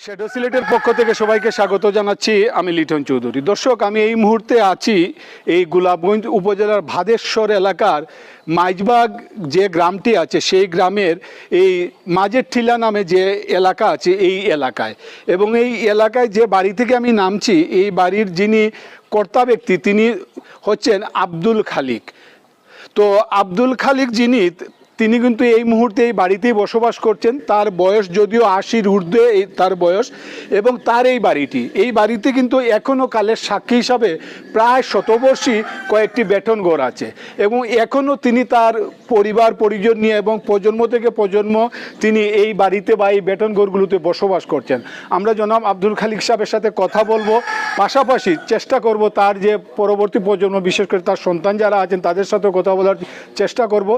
Shadow সিলেটের পক্ষ থেকে সবাইকে স্বাগত জানাচ্ছি। আমি লিটন চৌধুরী। দর্শক, আমি এই মুহূর্তে আছি এই গোলাপগঞ্জ উপজেলার ভাদেশ্বর এলাকার মাইজবাগ যে গ্রামটি আছে, সেই গ্রামের এই মাঝের ঠিলা নামে যে এলাকা আছে, এই এলাকায়। এবং এই এলাকায় যে বাড়ি থেকে আমি নামছি, এই বাড়ির যিনি কর্তা ব্যক্তি, তিনি হচ্ছেন আব্দুল খালিক। তো আব্দুল খালিক যিনি তিনি কিন্তু এই মুহূর্তে এই বাড়িতেই বসবাস করছেন। তার বয়স যদিও আশির ঊর্ধ্বে তার বয়স এবং তার এই বাড়িটি। এই বাড়িতে কিন্তু এখনও কালের সাক্ষী হিসাবে প্রায় শতবর্ষী কয়েকটি বেতন ঘর আছে এবং এখনও তিনি তার পরিবার, পরিজন নিয়ে এবং প্রজন্ম থেকে প্রজন্ম তিনি এই বাড়িতে বা এই বেতন ঘরগুলোতে বসবাস করছেন। আমরা জনাব আব্দুল খালিক সাহেবের সাথে কথা বলব। পাশাপাশি চেষ্টা করব তার যে পরবর্তী প্রজন্ম, বিশেষ করে তার সন্তান যারা আছেন তাদের সাথে কথা বলার চেষ্টা করব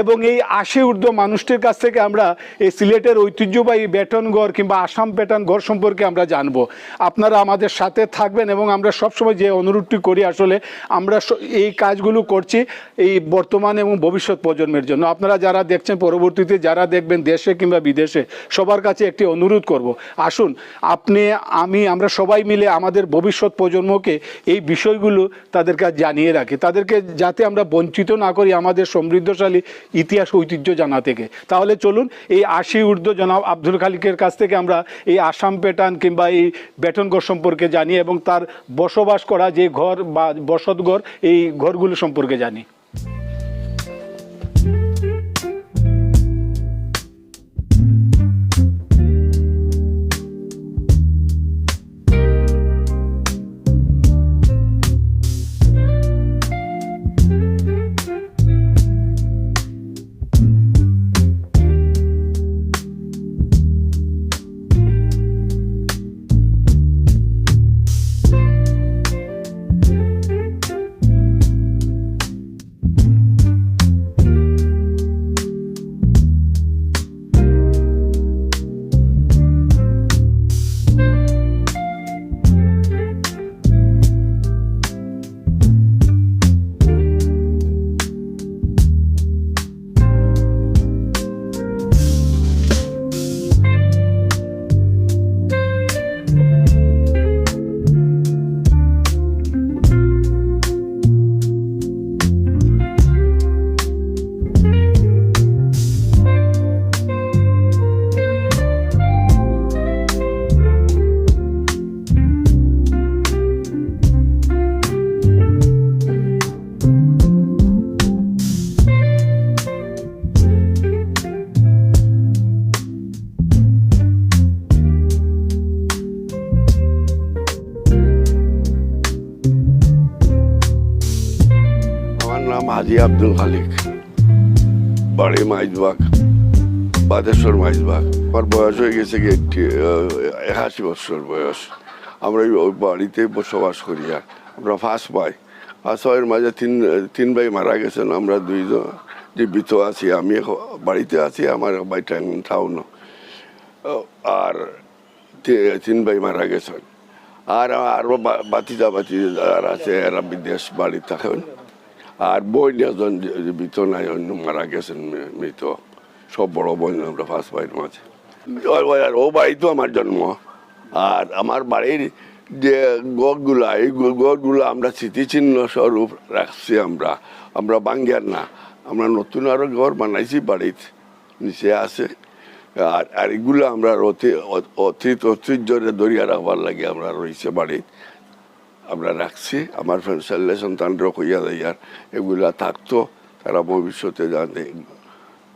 এবং এই আশি ঊর্ধ্ব মানুষটির কাছ থেকে আমরা এই সিলেটের ঐতিহ্যবাহী বেটনগড় কিংবা আসাম প্যাটার্ন গড় সম্পর্কে আমরা জানব। আপনারা আমাদের সাথে থাকবেন এবং আমরা সবসময় যে অনুরোধটি করি আসলে আমরা এই কাজগুলো করছি এই বর্তমান এবং ভবিষ্যৎ প্রজন্মের জন্য। আপনারা যারা দেখছেন পরবর্তীতে, যারা দেখবেন দেশে কিংবা বিদেশে, সবার কাছে একটি অনুরোধ করব। আসুন, আপনি, আমি, আমরা সবাই মিলে আমাদের ভবিষ্যৎ প্রজন্মকে এই বিষয়গুলো তাদের কাছে জানিয়ে রাখি। তাদেরকে যাতে আমরা বঞ্চিত না করি, আমাদের সমৃদ্ধশালী ইতিহাস ঐতিহ্য জানা থেকে। তাহলে চলুন এই আশি ঊর্ধ্ব জনাব আব্দুল খালিকের কাছ থেকে আমরা এই আসাম প্যাটার্ন কিংবা এই ব্যাটনগড় সম্পর্কে জানি এবং তার বসবাস করা যে ঘর বা বসতঘর এই ঘরগুলো সম্পর্কে জানি। হাজি আব্দুল খালিক, বাড়ি মাইজবাগ, বাদেশ্বর মাইজবাগ। আমার বয়স হয়ে গেছে একাশি বছর বয়স। আমরা ওই বাড়িতে বসবাস করি আর, আমরা ফার্স্ট ভাই ফার্স্ট ভাইয়ের মাঝে তিন তিন ভাই মারা গেছেন, আমরা দুইজন। জীবিত আছি, আমি বাড়িতে আছি, আমার ভাইটা টাউন। আর তিন ভাই মারা গেছেন। আর আরও বাতিজা বাতিজা আছে, এরা বিদেশ বাড়ি থাকেন। আর জীবিত নাই অন্য মারা গেছেন মৃত। সব বড় বোন আমরা ফার্স্ট ভাইয়ের মাঝে। আর ও বাড়ি তো আমার জন্ম। আর আমার বাড়ির যে গড়গুলা, এই গ- গড়গুলা আমরা স্মৃতিচিহ্ন স্বরূপ রাখছি আমরা। আমরা বাঙ্গিয়ার না। আমরা নতুন আরও ঘর বানাইছি বাড়ির নিচে আছে। আর আর এগুলো আমরা অতি অতীত ঐতিহ্যরে দরিয়া রাখবার লাগে আমরা রয়েছে বাড়ির। আমরা রাখছি। আমার ছেলে সন্তানরা কইয়া দেয় আর এগুলা থাকতো তারা ভবিষ্যতে জানে।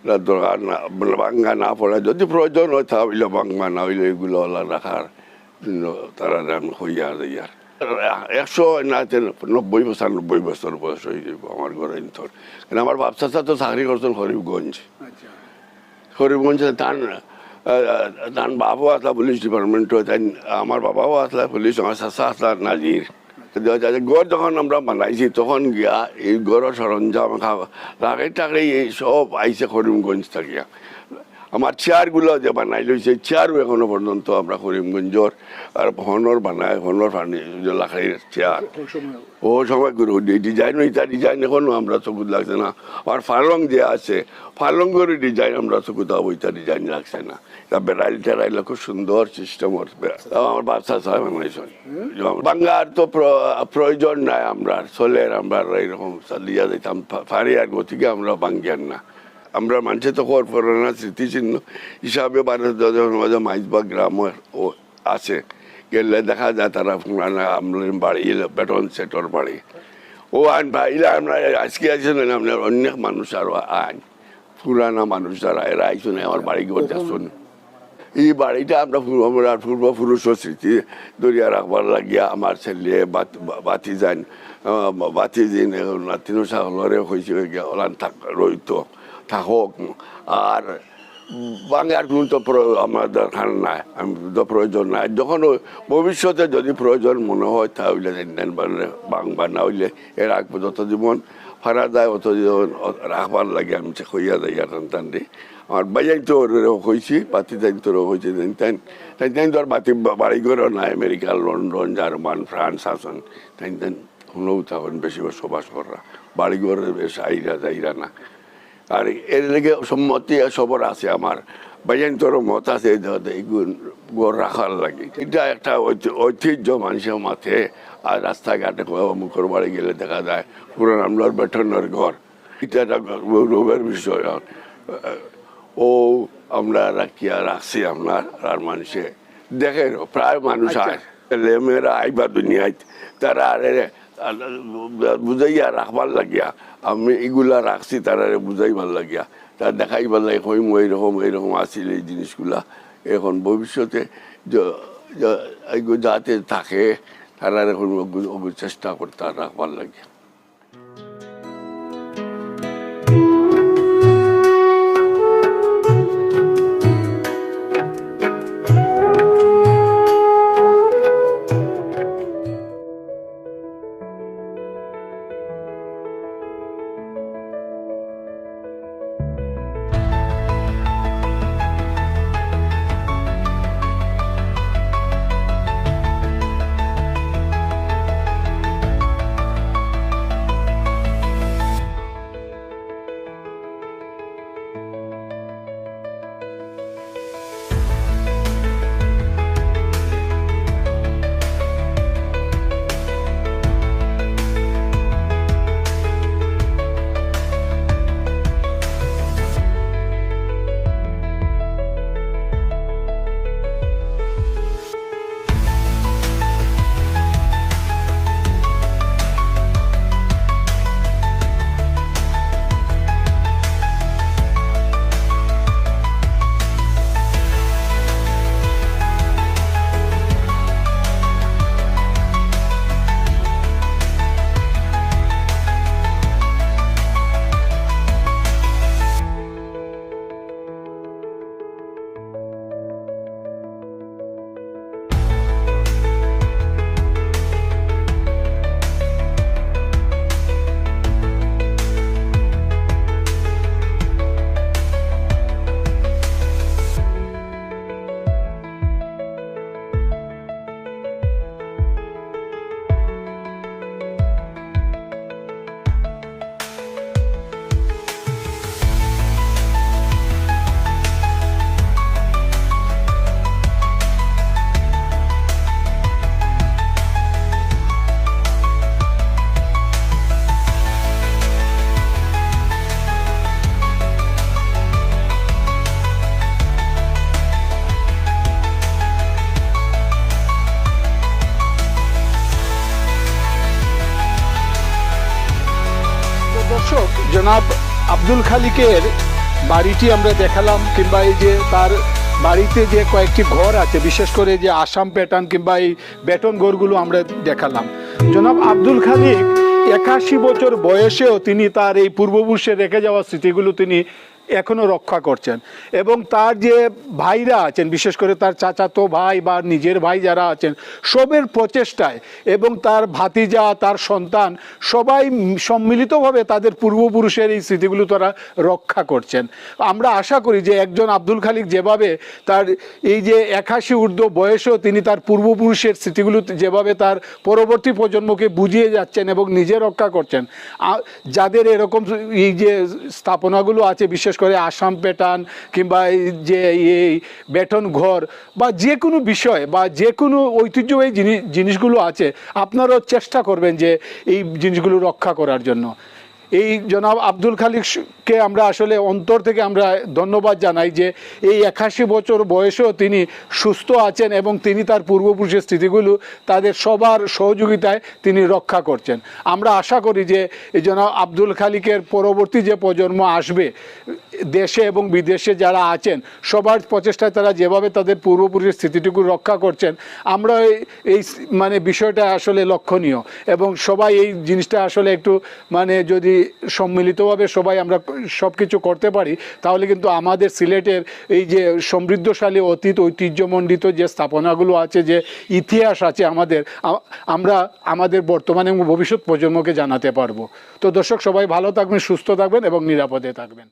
না দরকার না বাঙ্গা না পড়ে যদি প্রয়োজন হয় তাহলে বাঙ্গা না হইলে এগুলো রাখার জন্য তারা রান হইয়া দেয় আর একশো না তে নব্বই বছর নব্বই বছর বয়স হয়ে যাব আমার ঘরে ইন্তর কারণ আমার বাপ চাচা তো চাকরি করছেন হরিফগঞ্জ হরিফগঞ্জে তান তান বাবাও আসলা পুলিশ ডিপার্টমেন্ট তাই আমার বাবাও আসলা পুলিশ আমার চাচা আসলা নাজির। গড় যখন আমরা বানাইছি তখন গিয়া এই গড়ের সরঞ্জাম লাগাই টাকাই এই সব আইসে করিমগঞ্জ থাকিয়া। আমার চেয়ারগুলো যে বানাই লইছে চেয়ারও এখনও পর্যন্ত আমরা করিমগঞ্জর আর হনর বানায় হনর লাখাইয়ের চেয়ার। ও সময় গুরু ডিজাইন ওইটা ডিজাইন এখনও আমরা চকুত লাগছে না। আর ফালং যে আছে ফালঙ্গের ডিজাইন আমরা চকুত ওইটা ডিজাইন লাগছে না। বেড়াইল টেরাইল খুব সুন্দর সিস্টেম আমার বাচ্চা সাহেব বানাইছেন বাঙ্গার তো প্র- প্রয়োজন নাই আমরা চলের আমরা এইরকম চালিয়া দিতাম ফারিয়ার গতিকে আমরা বাঙ্গিয়ার না। আমরা মানুষে তো কর পুরানা স্মৃতিচিহ্ন হিসাবে ভারতের মাঝে মাইজবাগ গ্রাম ও আছে গেলে দেখা যায় তারা পুরানা আমলের বাড়ি বেটন সেটর বাড়ি। ও আইন ভাইলে আমরা আজকে আছেন আপনার অনেক মানুষ আরও আইন। পুরানা মানুষ যারা এরা আইসুন আমার বাড়ি ঘর যাচ্ছেন এই বাড়িটা আমরা আমরা পূর্বপুরুষ স্মৃতি দরিয়া রাখবার লাগিয়া আমার ছেলে বাত- যান বাতি দিন নাতিনো সাহলরে হয়েছে ওলান থাক, রইত, থাকক। আর বাংলার কোনো তো আমার দরকার নাই, আমি তো প্রয়োজন নাই। যখন ভবিষ্যতে যদি প্রয়োজন মনে হয়, তাহলে বাংবা না হইলে এর আগ যত জীবন ফারা যায়, অত জীবন রাখবার লাগে, আমি হইয়া যাই আর টান দি আমার বাইয়াই তো হয়েছি বাতি তোর হয়েছে তাইন তাইন তাইন তাইন তোর বাতি বাড়ি ঘর না আমেরিকা লন্ডন জার্মান ফ্রান্স আসন তাইন তাইন শুনেও তখন বেশি বসবাস করা বাড়ি ঘরে বেশ আইরা যাইরা না। আর এর লেগে সম্মতি সবর আছে আমার বাইয়ান তোর মত আছে গড় রাখার লাগে। এটা একটা ঐতিহ্য মানুষের মাঠে আর রাস্তাঘাটে মুখর বাড়ি গেলে দেখা যায় পুরান আমলার বেটনের ঘর। এটা একটা রোগের বিষয় আর, ও আমরা রাখিয়া রাখছি আপনার আর মানুষে দেখে প্রায় মানুষ আয় লেমেরা আইবা দুনিয়ায় তারা আরে বুঝাইয়া রাখবার লাগিয়া আমি এগুলা রাখছি তারা বুঝাইবার লাগিয়া তা দেখাইবার লাগে হই মই এরকম এরকম আসিল এই জিনিসগুলা। এখন ভবিষ্যতে যাতে থাকে তারা এখন চেষ্টা করতে রাখবার লাগে আব্দুল খালিকের বাড়িটি আমরা দেখালাম, কিংবা এই যে তার বাড়িতে যে কয়েকটি ঘর আছে, বিশেষ করে যে আসাম প্যাটার্ন কিংবা এই বেটন ঘরগুলো আমরা দেখালাম। জনাব আব্দুল খালিক একাশি বছর বয়সেও তিনি তার এই পূর্বপুরুষে রেখে যাওয়া স্মৃতিগুলো তিনি এখনও রক্ষা করছেন। এবং তার যে ভাইরা আছেন, বিশেষ করে তার চাচাতো ভাই বা নিজের ভাই যারা আছেন, সবের প্রচেষ্টায় এবং তার ভাতিজা, তার সন্তান সবাই সম্মিলিতভাবে তাদের পূর্বপুরুষের এই স্মৃতিগুলো তারা রক্ষা করছেন। আমরা আশা করি যে একজন আব্দুল খালিক যেভাবে তার এই যে একাশি ঊর্ধ্ব বয়সেও তিনি তার পূর্বপুরুষের স্মৃতিগুলো যেভাবে তার পরবর্তী প্রজন্মকে বুঝিয়ে যাচ্ছেন এবং নিজে রক্ষা করছেন যাদের এরকম এই যে স্থাপনাগুলো আছে, বিশেষ করে আসাম প্যাটার্ন কিংবা যে এই বেটন ঘর বা যে কোনো বিষয় বা যে কোনো ঐতিহ্যবাহী জিনিস, জিনিসগুলো আছে, আপনারাও চেষ্টা করবেন যে এই জিনিসগুলো রক্ষা করার জন্য। এই জনাব আব্দুল খালিককে আমরা আসলে অন্তর থেকে আমরা ধন্যবাদ জানাই যে এই একাশি বছর বয়সেও তিনি সুস্থ আছেন এবং তিনি তার পূর্বপুরুষের স্মৃতিগুলো তাদের সবার সহযোগিতায় তিনি রক্ষা করছেন। আমরা আশা করি যে এই জনাব আব্দুল খালিকের পরবর্তী যে প্রজন্ম আসবে, দেশে এবং বিদেশে যারা আছেন, সবার প্রচেষ্টায় তারা যেভাবে তাদের পূর্বপুরুষের স্মৃতিটুকু রক্ষা করছেন, আমরা এই- মানে বিষয়টা আসলে লক্ষণীয় এবং সবাই এই জিনিসটা আসলে একটু মানে যদি সম্মিলিতভাবে সবাই আমরা সব কিছু করতে পারি, তাহলে কিন্তু আমাদের সিলেটের এই যে সমৃদ্ধশালী অতীত, ঐতিহ্যমণ্ডিত যে স্থাপনাগুলো আছে, যে ইতিহাস আছে আমাদের আমরা আমাদের বর্তমানে এবং ভবিষ্যৎ প্রজন্মকে জানাতে পারব। তো দর্শক সবাই ভালো থাকবেন, সুস্থ থাকবেন এবং নিরাপদে থাকবেন।